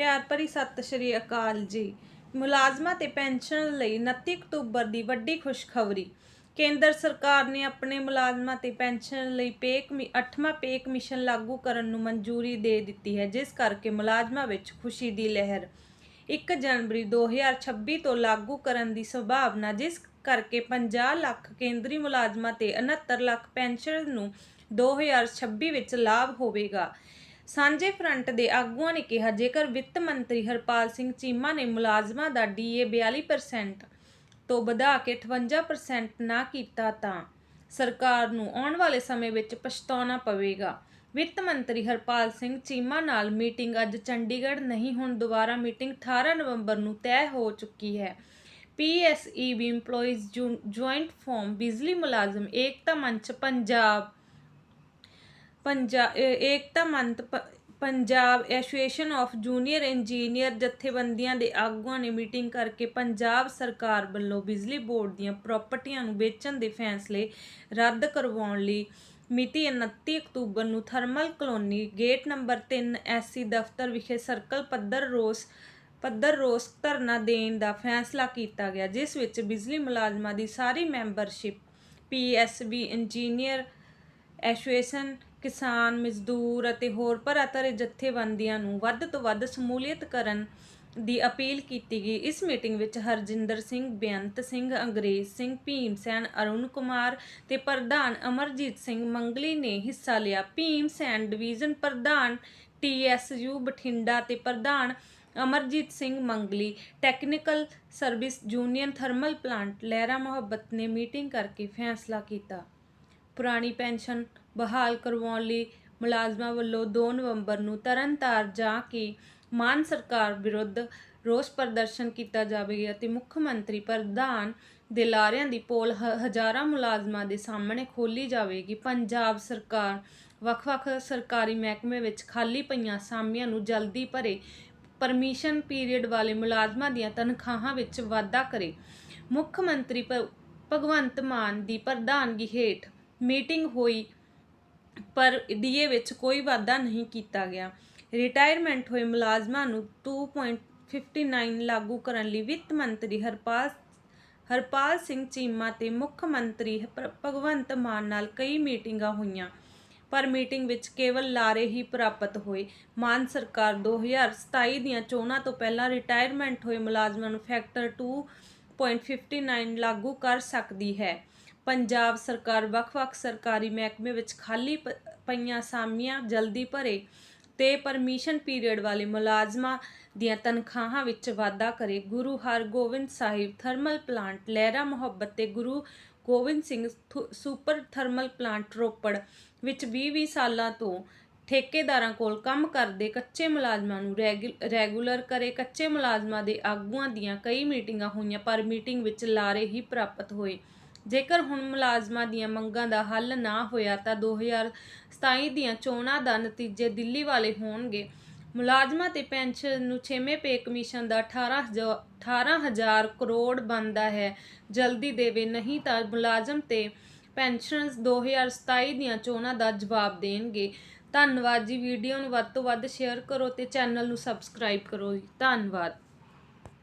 ਪਿਆਰ ਭਰੀ ਸਤਿ ਸ਼੍ਰੀ ਅਕਾਲ ਜੀ। ਮੁਲਾਜ਼ਮਾਂ ਤੇ ਪੈਨਸ਼ਨ ਲਈ 29 ਅਕਤੂਬਰ ਦੀ ਵੱਡੀ ਖੁਸ਼ਖਬਰੀ। ਕੇਂਦਰ ਸਰਕਾਰ ਨੇ ਆਪਣੇ ਮੁਲਾਜ਼ਮਾਂ ਤੇ ਪੈਨਸ਼ਨ ਲਈ ਪੇ 8ਵਾਂ ਪੇ ਕਮਿਸ਼ਨ ਲਾਗੂ ਕਰਨ ਨੂੰ ਮਨਜ਼ੂਰੀ ਦੇ ਦਿੱਤੀ ਹੈ, ਜਿਸ ਕਰਕੇ ਮੁਲਾਜ਼ਮਾਂ ਵਿੱਚ ਖੁਸ਼ੀ ਦੀ ਲਹਿਰ। 1 ਜਨਵਰੀ 2026 ਤੋਂ ਲਾਗੂ ਕਰਨ ਦੀ ਸੰਭਾਵਨਾ, ਜਿਸ ਕਰਕੇ 50 ਲੱਖ ਕੇਂਦਰੀ ਮੁਲਾਜ਼ਮਾਂ ਤੇ 69 ਲੱਖ ਪੈਨਸ਼ਨ ਨੂੰ 2026 ਵਿੱਚ ਲਾਭ ਹੋਵੇਗਾ। ਸਾਂਝੇ ਫਰੰਟ ਦੇ ਆਗੂਆਂ ਨੇ ਕਿਹਾ, ਜੇਕਰ ਵਿੱਤ ਮੰਤਰੀ ਹਰਪਾਲ ਸਿੰਘ ਚੀਮਾ ਨੇ ਮੁਲਾਜ਼ਮਾਂ ਦਾ ਡੀਏ 42% ਤੋਂ ਵਧਾ ਕੇ 58% ਨਾ ਕੀਤਾ ਤਾਂ ਸਰਕਾਰ ਨੂੰ ਆਉਣ ਵਾਲੇ ਸਮੇਂ ਵਿੱਚ ਪਛਤਾਉਣਾ ਪਵੇਗਾ। ਵਿੱਤ ਮੰਤਰੀ ਹਰਪਾਲ ਸਿੰਘ ਚੀਮਾ ਨਾਲ ਮੀਟਿੰਗ ਅੱਜ ਚੰਡੀਗੜ੍ਹ ਨਹੀਂ, ਹੁਣ ਦੁਬਾਰਾ ਮੀਟਿੰਗ 18 ਨਵੰਬਰ ਨੂੰ ਤੈਅ ਹੋ ਚੁੱਕੀ ਹੈ। ਪੀਐਸਈਬੀ EMPLOYEES ਜੁਆਇੰਟ ਫਾਰਮ ਬਿਜਲੀ ਮੁਲਾਜ਼ਮ ਏਕਤਾ ਮੰਚ, ਪੰਜਾਬ ਪੰਜਾਬ ਏਕਤਾ ਮੰਤ ਪ- Punjab association of junior engineer ਜਥੇਬੰਦੀਆਂ ਦੇ ਆਗੂਆਂ ਨੇ ਮੀਟਿੰਗ ਕਰਕੇ ਪੰਜਾਬ ਸਰਕਾਰ ਵੱਲੋਂ ਬਿਜਲੀ ਬੋਰਡ ਦੀਆਂ ਪ੍ਰਾਪਰਟੀਆਂ ਨੂੰ ਵੇਚਣ ਦੇ ਫੈਸਲੇ ਰੱਦ ਕਰਵਾਉਣ ਲਈ ਮਿਤੀ 29 ਅਕਤੂਬਰ ਨੂੰ thermal colony gate number 3 SC ਦਫ਼ਤਰ ਵਿਖੇ ਸਰਕਲ ਪੱਧਰ ਰੋਸ ਪੱਧਰ ਰੋਸ ਧਰਨਾ ਦੇਣ ਦਾ ਫੈਸਲਾ ਕੀਤਾ ਗਿਆ, ਜਿਸ ਵਿੱਚ ਬਿਜਲੀ ਮੁਲਾਜ਼ਮਾਂ ਦੀ ਸਾਰੀ ਮੈਂਬਰਸ਼ਿਪ ਪੀਐਸਬੀ ਇੰਜੀਨੀਅਰ ਐਸੋਸੀਏਸ਼ਨ ਕਿਸਾਨ, ਮਜ਼ਦੂਰ ਅਤੇ ਹੋਰ ਭਰਾਤਰੇ ਜਥੇਬੰਦੀਆਂ ਨੂੰ ਵੱਧ ਤੋਂ ਵੱਧ ਸ਼ਮੂਲੀਅਤ ਕਰਨ ਦੀ ਅਪੀਲ ਕੀਤੀ ਗਈ। ਇਸ ਮੀਟਿੰਗ ਵਿੱਚ ਹਰਜਿੰਦਰ ਸਿੰਘ, ਬੇਅੰਤ ਸਿੰਘ, ਅੰਗਰੇਜ਼ ਸਿੰਘ, ਭੀਮ ਸੈਨ, ਅਰੁਣ ਕੁਮਾਰ ਤੇ ਪ੍ਰਧਾਨ ਅਮਰਜੀਤ ਸਿੰਘ ਮੰਗਲੀ ਨੇ ਹਿੱਸਾ ਲਿਆ। ਭੀਮ ਸੈਨ ਡਿਵੀਜ਼ਨ ਪ੍ਰਧਾਨ ਟੀਐਸਯੂ ਬਠਿੰਡਾ ਤੇ ਪ੍ਰਧਾਨ Amarjit Singh Mangli, technical service union thermal plant Lehra Mohabbat ਨੇ ਮੀਟਿੰਗ ਕਰਕੇ ਫੈਸਲਾ ਕੀਤਾ। ਪੁਰਾਣੀ ਪੈਨਸ਼ਨ ਬਹਾਲ ਕਰਵਾਉਣ ਲਈ ਮੁਲਾਜ਼ਮਾਂ ਵੱਲੋਂ 2 ਨਵੰਬਰ ਨੂੰ ਤਰਨਤਾਰ ਜਾ ਕੇ ਮਾਨ ਸਰਕਾਰ ਵਿਰੁੱਧ ਰੋਸ ਪ੍ਰਦਰਸ਼ਨ ਕੀਤਾ ਜਾਵੇਗਾ ਅਤੇ ਮੁੱਖ ਮੰਤਰੀ ਪ੍ਰਧਾਨ ਦੇ ਲਾਰਿਆਂ ਦੀ ਪੋਲ ਹ- ਹਜ਼ਾਰਾਂ ਮੁਲਾਜ਼ਮਾਂ ਦੇ ਸਾਹਮਣੇ ਖੋਲੀ ਜਾਵੇਗੀ। ਪੰਜਾਬ ਸਰਕਾਰ, ਵੱਖ-ਵੱਖ ਸਰਕਾਰੀ ਮਹਿਕਮੇ ਵਿੱਚ ਖਾਲੀ ਪਈਆਂ ਅਸਾਮੀਆਂ ਨੂੰ ਜਲਦੀ ਭਰੇ, ਪਰਮਿਸ਼ਨ ਪੀਰੀਅਡ ਵਾਲੇ ਮੁਲਾਜ਼ਮਾਂ ਦੀਆਂ ਤਨਖਾਹਾਂ ਵਿੱਚ ਵਾਧਾ ਕਰੇ। ਮੁੱਖ ਮੰਤਰੀ ਭ- ਭਗਵੰਤ ਮਾਨ ਦੀ ਪ੍ਰਧਾਨਗੀ ਹੇਠ ਮੀਟਿੰਗ ਹੋਈ, ਪਰ ਡੀਏ ਵਿੱਚ ਕੋਈ ਵਾਧਾ ਨਹੀਂ ਕੀਤਾ ਗਿਆ। ਰਿਟਾਇਰਮੈਂਟ ਹੋਏ ਮੁਲਾਜ਼ਮਾਂ ਨੂੰ 2.59 ਲਾਗੂ ਕਰਨ ਲਈ ਵਿੱਤ ਮੰਤਰੀ ਹਰਪਾਲ ਹਰਪਾਲ ਸਿੰਘ ਚੀਮਾ ਤੇ ਮੁੱਖ ਮੰਤਰੀ ਭ- ਭਗਵੰਤ ਮਾਨ ਨਾਲ ਕਈ ਮੀਟਿੰਗਾਂ ਹੋਈਆਂ, ਪਰ ਮੀਟਿੰਗ ਵਿੱਚ ਕੇਵਲ ਲਾਰੇ ਹੀ ਪ੍ਰਾਪਤ ਹੋਏ। ਮਾਨ ਸਰਕਾਰ 2027 ਦੀਆਂ ਚੋਣਾਂ ਤੋਂ ਪਹਿਲਾਂ ਰਿਟਾਇਰਮੈਂਟ ਹੋਏ ਮੁਲਾਜ਼ਮਾਂ ਨੂੰ ਫੈਕਟਰ 2.59 ਲਾਗੂ ਕਰ ਸਕਦੀ ਹੈ। ਪੰਜਾਬ ਸਰਕਾਰ, ਵੱਖ-ਵੱਖ ਸਰਕਾਰੀ ਮਹਿਕਮੇ ਵਿੱਚ ਖਾਲੀ ਪ- ਪਈਆਂ ਅਸਾਮੀਆਂ ਜਲਦੀ ਭਰੇ ਤੇ ਪਰਮਿਸ਼ਨ ਪੀਰੀਅਡ ਵਾਲੇ ਮੁਲਾਜ਼ਮਾਂ ਦੀਆਂ ਤਨਖਾਹਾਂ ਵਿੱਚ ਵਾਧਾ ਕਰੇ ਗੁਰੂ ਹਰਗੋਬਿੰਦ ਸਾਹਿਬ ਥਰਮਲ ਪਲਾਂਟ, ਲਹਿਰਾ ਮੁਹੱਬਤ ਤੇ ਗੁਰੂ ਗੋਬਿੰਦ ਸਿੰਘ ਥੁ- ਸੁਪਰ ਥਰਮਲ ਪਲਾਂਟ ਰੋਪੜ ਵਿੱਚ 20-20 ਸਾਲਾਂ ਤੋਂ ਠੇਕੇਦਾਰਾਂ ਕੋਲ ਕੰਮ ਕਰਦੇ ਕੱਚੇ ਮੁਲਾਜ਼ਮਾਂ ਨੂੰ ਰੈਗੂ- ਰੈਗੂਲਰ ਕਰੇ। ਕੱਚੇ ਮੁਲਾਜ਼ਮਾਂ ਦੇ ਆਗੂਆਂ ਦੀਆਂ ਕਈ ਮੀਟਿੰਗਾਂ ਹੋਈਆਂ, ਪਰ ਮੀਟਿੰਗ ਵਿੱਚ ਲਾਰੇ ਹੀ ਪ੍ਰਾਪਤ ਹੋਏ। ਜੇਕਰ ਹੁਣ ਮੁਲਾਜ਼ਮਾਂ ਦੀਆਂ ਮੰਗਾਂ ਦਾ ਹੱਲ ਨਾ ਹੋਇਆ ਤਾਂ 2027 ਦੀਆਂ ਚੋਣਾਂ ਦਾ ਨਤੀਜੇ ਦਿੱਲੀ ਵਾਲੇ ਹੋਣਗੇ। ਮੁਲਾਜ਼ਮਾਂ ਤੇ ਪੈਨਸ਼ਨ ਨੂੰ 6ਵੇਂ ਪੇ ਕਮਿਸ਼ਨ ਦਾ 18 ਹਜ਼ਾ- 18000 ਕਰੋੜ ਬਣਦਾ ਹੈ। ਜਲਦੀ ਦੇਵੇ ਨਹੀਂ ਤਾਂ ਮੁਲਾਜ਼ਮ ਤੇ ਪੈਨਸ਼ਨਰਸ 2027 ਦੀਆਂ ਚੋਣਾਂ ਦਾ ਜਵਾਬ ਦੇਣਗੇ। ਧੰਨਵਾਦ ਜੀ, ਵੀਡੀਓ ਨੂੰ ਵੱਧ ਤੋਂ ਵੱਧ ਸ਼ੇਅਰ ਕਰੋ ਤੇ ਚੈਨਲ ਨੂੰ ਸਬਸਕ੍ਰਾਈਬ ਕਰੋ ਜੀ। ਧੰਨਵਾਦ।